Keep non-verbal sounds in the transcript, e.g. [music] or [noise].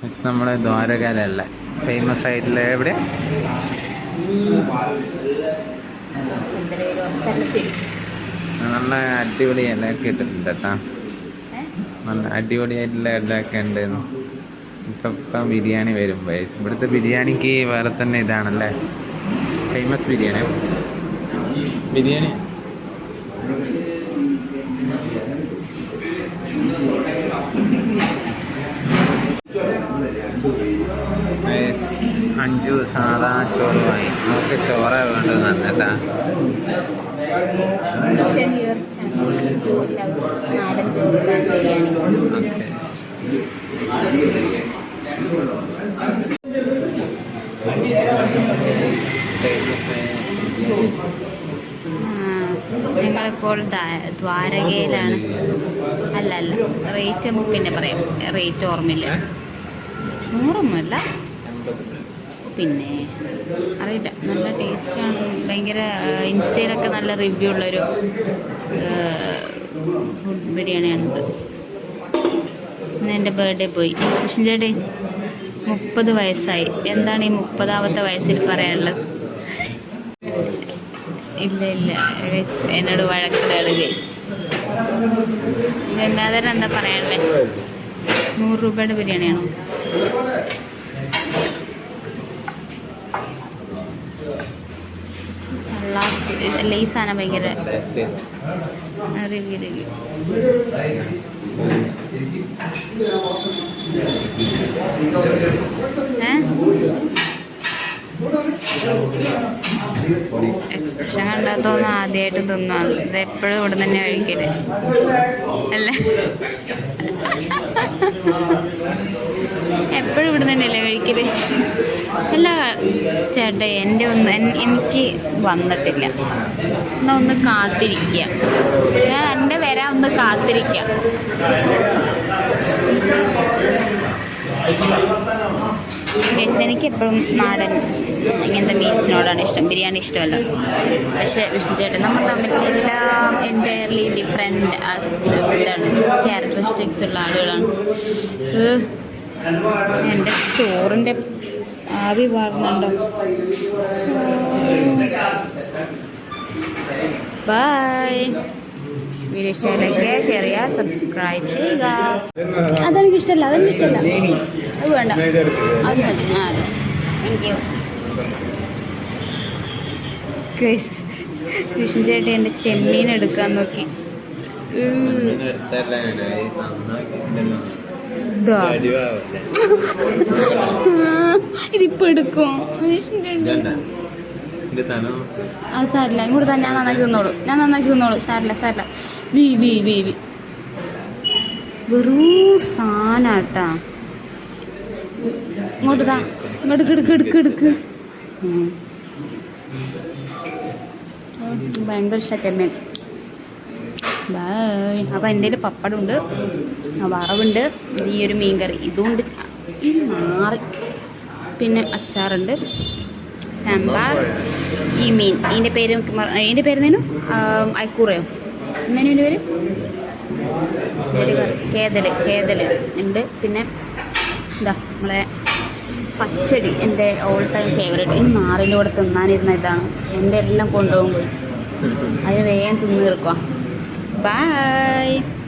Miss നമ്മുടെ ദ്വാരകാലല്ല famous ആയിട്ടുള്ള എവിടെ? നല്ല അടിപൊളി ഇലയൊക്കെ ഇട്ടിട്ടുണ്ട് കേട്ടാ. നല്ല അടിപൊളിയായിട്ടുള്ള ഇലയൊക്കെ ഉണ്ടായിരുന്നു ഇപ്പം ഇപ്പം ബിരിയാണി വരും വയസ്സ് ഇവിടുത്തെ ബിരിയാണിക്ക് വേറെ തന്നെ ഇതാണല്ലേ? ഫേമസ് ബിരിയാണി. ബിരിയാണി. അഞ്ചു സാധാ ചോറ് വാങ്ങി നമുക്ക് ചോറ വേണ്ടതെന്നാണ് കേട്ടാ ഞങ്ങളിപ്പോൾ ദ്വാ- ദ്വാരകയിലാണ്. അല്ല അല്ല. റേറ്റ് പിന്നെ പറയാം. റേറ്റ് ഓർമ്മയില്ല. നൂറൊന്നുമല്ല പിന്നെ അറിയില്ല. നല്ല ടേസ്റ്റാണ്. ഭയങ്കര ഇൻസ്റ്റയിലൊക്കെ നല്ല റിവ്യൂ ഉള്ളൊരു ഫുഡ് ബിരിയാണിയാണിത് ഇന്ന് എന്റെ ബർത്ത്ഡേ പോയി. കൃഷ്ണൻ ചേട്ടൻ മുപ്പത് വയസ്സായി. എന്താണ് ഈ മുപ്പതാമത്തെ വയസ്സിൽ പറയാനുള്ളത്? ഇല്ല ഇല്ല. എന്നോട് വഴക്കിടാണ് ഗൈസ് ഗംഗാധരൻ എന്താ പറയാനുള്ളത് നൂറ് രൂപയുടെ ബിരിയാണിയാണോ? ചള്ളാസ് ലേസാണ് ഭയങ്കര റിവ്യൂ എക്സ്പ്രഷൻ കണ്ടാൽ തോന്നുന്നു ആദ്യമായിട്ട് തിന്നാണ്. ഇത് എപ്പോഴും ഇവിടെ തന്നെ കഴിക്കൽ. അല്ലേ? [laughs] കഴിക്കൽ അല്ല ചേട്ടാ എന്റെ ഒന്ന് എനിക്ക് വന്നിട്ടില്ല. എന്നാ ഒന്ന് കാത്തിരിക്കുക ഞാൻ എന്റെ വരാൻ ഒന്ന് കാത്തിരിക്കാം. Guys, എനിക്ക് എപ്പോഴും നാടൻ ഇങ്ങനത്തെ മീൽസിനോടാണ് ഇഷ്ടം. ബിരിയാണി ഇഷ്ടമല്ല. പക്ഷേ വിഷ്ണു ചേട്ടൻ നമ്മൾ തമ്മിൽ എല്ലാം എന്റയർലി ഡിഫറെന്റ് ഇതാണ്. ക്യാരക്ടറിസ്റ്റിക്സ് ഉള്ള ആളുകളാണ്. എന്റെ ചോറിന്റെ ആവി വാർന്നുണ്ടോ? ബായ്. വീഡിയോ ഇഷ്ടമായില്ലെങ്കിൽ ഷെയർ ചെയ്യുക സബ്സ്ക്രൈബ് ചെയ്യുക അതെനിക്ക് ഇഷ്ടമല്ല അതെനിക്ക് ഇഷ്ടമല്ല അത് വേണ്ട. അത് മതി. ആ അതെ. താങ്ക് യു വിഷ്ണു ചേട്ടി എന്റെ ചെമ്മീൻ എടുക്കാൻ നോക്കി. ഉം. ഇതാ. [laughs] ഇതിപ്പോ എടുക്കും. ആ സാരില്ല. ഇങ്ങോട്ട് ഞാൻ നന്നാക്കി തന്നോളൂ. ഞാൻ നന്നാക്കി തന്നോളൂ. സാരില്ല സാരില്ല. വി വി വി വി. വെറൂ സാനാട്ടാ. ഇങ്ങോട്ട് താ. ഇങ്ങോട്ട് എടുക്ക് എടുക്ക് എടുക്ക്. ഭയങ്കര ഇഷ്ട ചെമ്മീൻ. ബൈ അപ്പം എന്റെ കയ്യിൽ പപ്പടമുണ്ട് വറവുണ്ട് ഈ ഒരു മീൻകറി. ഇതുകൊണ്ട് മാറി പിന്നെ അച്ചാറുണ്ട് സാമ്പാർ ഈ മീൻ. ഇതിന്റെ പേര് ഇതിന്റെ പേര് എന്തേനു? അയക്കൂറയോ? എന്തേനു വേണ്ടി കറി കേതൽ കേതൽ ഉണ്ട്. പിന്നെ എന്താ നമ്മളെ പച്ചടി എന്റെ ഓൾ ടൈം ഫേവറേറ്റ് ഈ നാറിന്റെ കൂടെ തിന്നാനിരുന്ന ഇതാണ്. എന്റെ എല്ലാം കൊണ്ടുപോകും പോയി അതിന് വേഗം തിന്നു തീർക്കുക Bye!